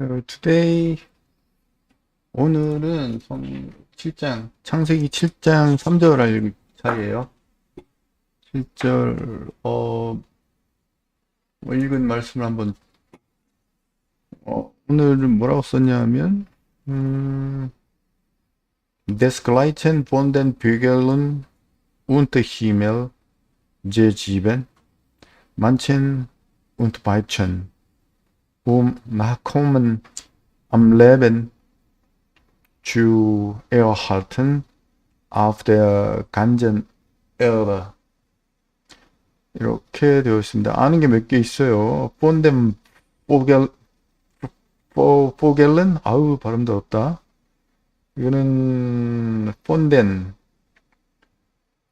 어, today 오늘은 성 7장 창세기 7장 3절 할 차례예요. 7절 어뭐 읽은 말씀을 한번 어, 오늘은 뭐라고 썼냐면 음 Des Gleiten von den Bügeln und Himmel J7 Manchen und Weibchen um nachkommen am Leben zu erhalten auf der ganzen Erde. 이렇게 되어 있습니다. 아는 게 몇 개 있어요. 본덴 포겔 포 포겔은 아우 발음도 없다. 이거는 본덴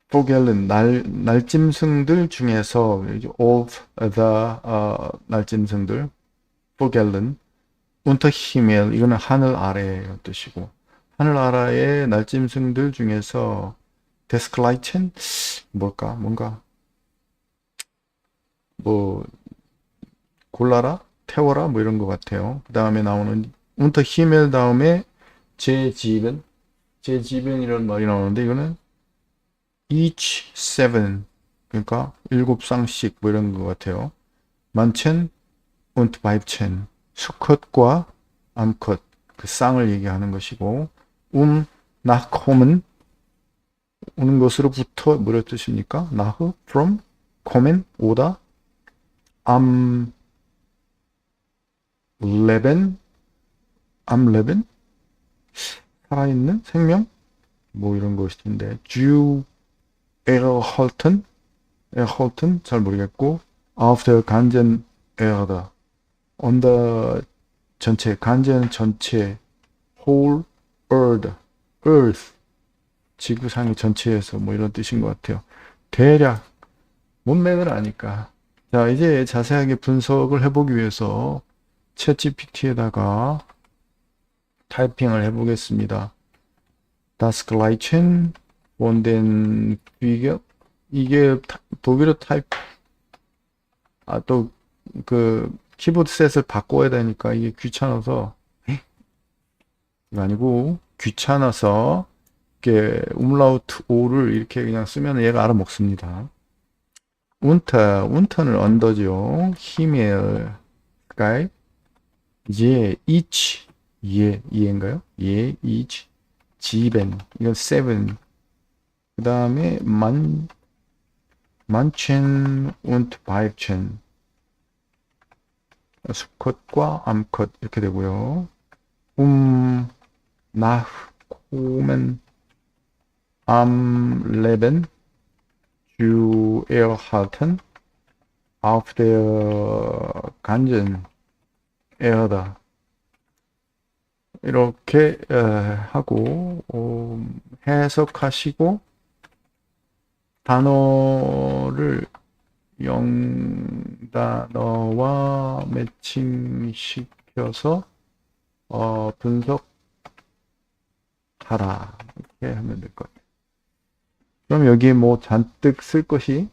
포겔은 날 날짐승들 중에서 of the 어, 날짐승들 포겔은 운터 히멜 이거는 하늘 아래의 뜻이고 하늘 아래의 날짐승들 중에서 데스클라이첸? 뭘까? 뭔가? 뭐 골라라? 태워라? 뭐 이런 것 같아요. 그 다음에 나오는 운터 히멜 다음에 제 집은 제 집은 이런 말이 나오는데 이거는 each seven 그러니까 일곱 쌍씩 뭐 이런 것 같아요. 만첸 und Weibchen 수컷과 암컷 그 쌍을 얘기하는 것이고 um nachkommen 오는 것으로부터 뭐라 뜻입니까? nach from kommen 오다 am leben am leben 살아있는 생명 뭐 이런 것인데 Jew erhalten erhalten 잘 모르겠고 auf der ganzen Erde on the 전체 간제는 전체 whole earth earth 지구상의 전체에서 뭐 이런 뜻인 것 같아요. 대략 문맥을 아니까 자 이제 자세하게 분석을 해보기 위해서 챗GPT에다가 타이핑을 해보겠습니다. Das Gleichen von den Bügeln 이게 타- 독일어 타입 아또그 키보드 셋을 바꿔야 되니까 이게 귀찮아서 이거 아니고 귀찮아서 이렇게 umlaut o를 이렇게 그냥 쓰면 얘가 알아 먹습니다. 운터, 운터는 언더죠. 히멜, 가이, 예, each, 예, 예인가요? 예, each, 지벤, 이건 seven. 그 다음에 만, 만첸 und 바이첸. 수컷과 암컷 이렇게 되고요. um nachkommen am Leben zu erhalten auf der ganzen 이렇게 에, 하고 어, 해석하시고 단어를 영 단어와 매칭시켜서 어, 분석하라 이렇게 하면 될 것 같아요. 그럼 여기에 뭐 잔뜩 쓸 것이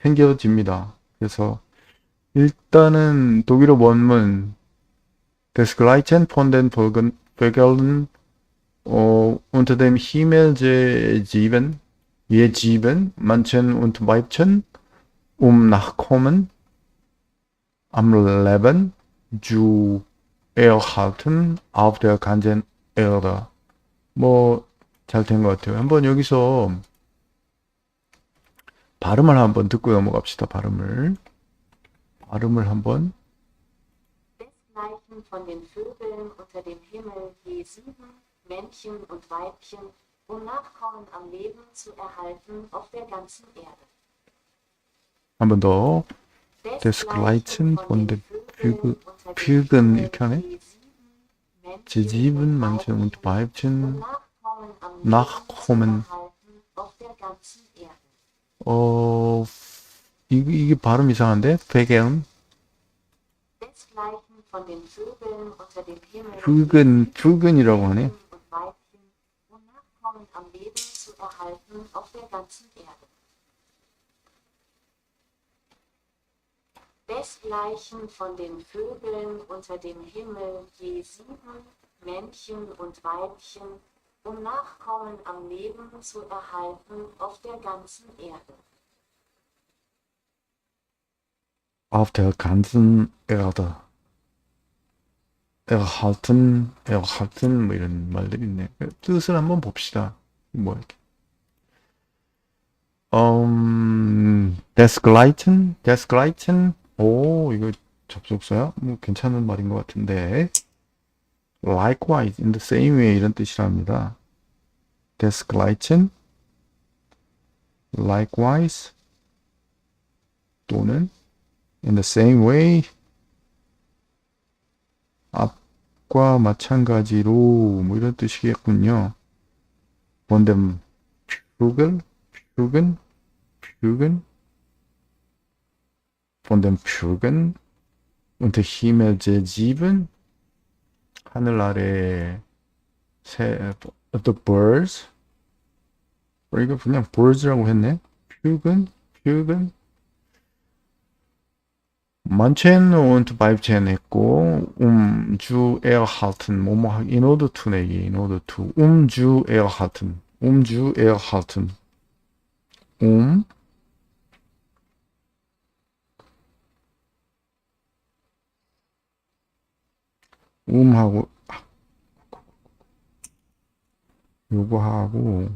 생겨집니다. 그래서 일단은 독일어 원문 Das Gleichen von den Vögeln, 어, unter dem Himmel je sieben, je sieben, Männchen und Weibchen um Nachkommen am Leben zu erhalten auf der ganzen Erde. 뭐, 잘 된 것 같아요. 한번 여기서 발음을 한번 듣고 넘어갑시다. 발음을. 발음을 한번. Desgleichen von den Vögeln unter dem Himmel je sieben, Männchen und Weibchen, um Nachkommen am Leben zu erhalten auf der ganzen Erde. 한 번 더. Desgleichen von den Vögel- Vögeln 이렇게 하네. 제 집은 Männchen und Weibchen Nachkommen. 어, 이게, 이게 발음 이상한데? Himmel 붉은, 붉은이라고 하네. Desgleichen von den Vögeln unter dem Himmel je sieben, Männchen und Weibchen, um Nachkommen am Leben zu erhalten auf der ganzen Erde. auf der ganzen Erde erhalten, erhalten 뭐 이런 말들이 있네. 뜻을 한번 봅시다. 뭐 이렇게. 음, desgleichen, desgleichen. 오, 이거 접속사야? 뭐 괜찮은 말인 것 같은데. likewise, in the same way 이런 뜻이랍니다. desgleichen, likewise 또는 in the same way 앞과 마찬가지로 뭐 이런 뜻이겠군요. von dem Vögeln, von dem Vögeln unter Himmel 제 집은 하늘 아래 새 the birds 어, 이거 그냥 birds라고 했네. Vögeln, Vögeln Manchen und Weibchen 했고 um zu erhalten 뭐뭐 in order to 내기 in order to um zu erhalten um zu erhalten um um하고 요거 하고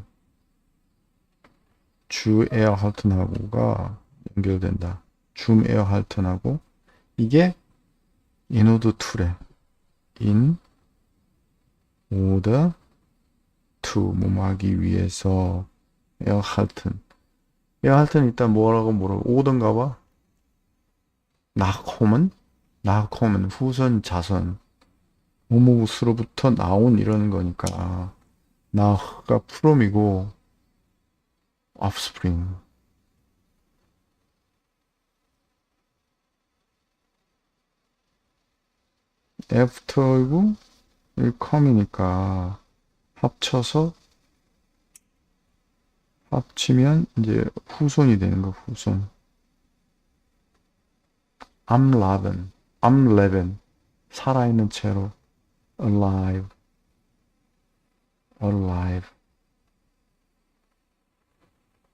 주 erhalten하고가 연결된다. 줌 에어 할튼하고 이게 인오드 투래. 인 오더 투 뭐하기 위해서 에어 할튼. 에어 할튼 일단 뭐라고 뭐라고 오던가 봐. 나홈은? 나홈은 후손 자손 모모스로부터 나온 이러는 거니까. 나가 프롬이고 offspring. after이고 이 come이니까 합쳐서 합치면 이제 후손이 되는 거 후손. I'm Laban 살아있는 채로 alive. Alive.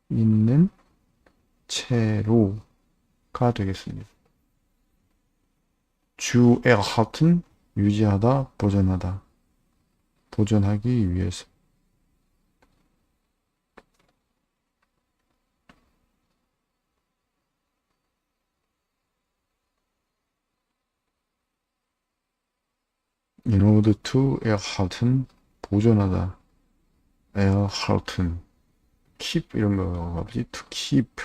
있는 채로가 되겠습니다. 주 erhalten 유지하다 보존하다. 보존하기 위해서 order to erhalten 보존하다 erhalten keep 이런 거 없지 to keep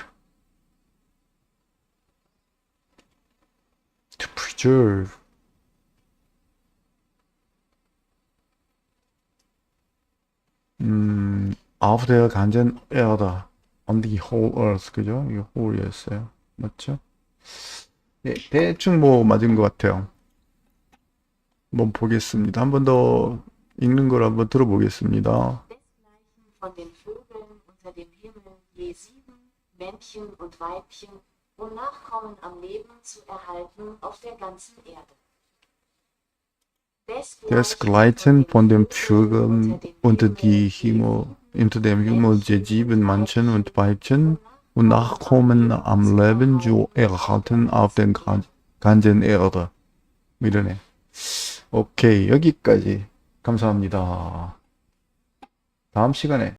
to preserve 음, der ganzen Erde on the whole earth 그죠? 이거 whole이었어요 맞죠? 네, 대충 뭐 맞은 것 같아요 한번 보겠습니다 한 번 더 읽는 걸 한번 들어보겠습니다 Desgleichen von den Vögeln unter um der die Himmel, unter dem Himmel je sieben Männchen und Weibchen und Nachkommen am Leben zu erhalten auf den 간- ganzen Erde. 이러네. 오케이, 여기까지. 감사합니다. 다음 시간에